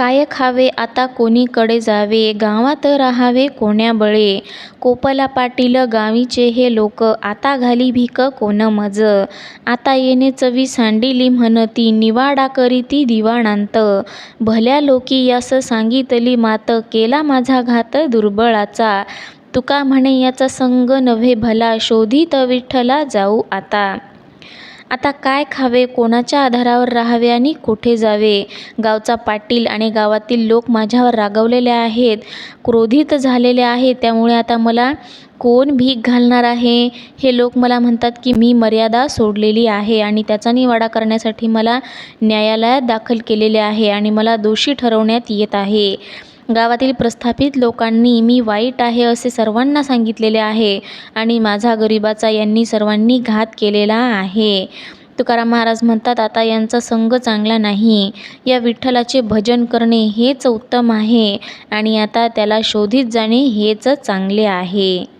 काय खावे आता कोणीकडे जावे? गावात राहावे कोण्या कोपला पाटील गावीचे हे लोक आता घाली भीक कोण मज? आता येणे चवी सांडिली म्हणती निवाडा करीती दिवाणांत. भल्या लोकी यास सांगितली मात केला माझा घात दुर्बळाचा. तुका म्हणे याचा संग नव्हे भला शोधित विठ्ठला जाऊ आता. आता काय खावे कोणाच्या आधारावर राहावे आणि कोठे जावे? गावचा पाटील आणि गावातील लोक माझ्यावर रागावलेले आहेत क्रोधित झालेले आहेत. त्यामुळे आता मला कोण भीक घालणार आहे? हे लोक मला म्हणतात की मी मर्यादा सोडलेली आहे आणि त्याचा निवाडा करण्यासाठी मला न्यायालयात दाखल केलेले आहे आणि मला दोषी ठरवण्यात येत आहे. गावातील प्रस्थापित लोकांनी मी वाईट आहे असे सर्वांना सांगितलेले आहे आणि माझा गरिबाचा यांनी सर्वांनी घात केलेला आहे. तुकाराम महाराज म्हणतात आता यांचा संग चांगला नाही. या विठ्ठलाचे भजन करणे हेच उत्तम आहे आणि आता त्याला शोधित जाणे हेच चांगले आहे.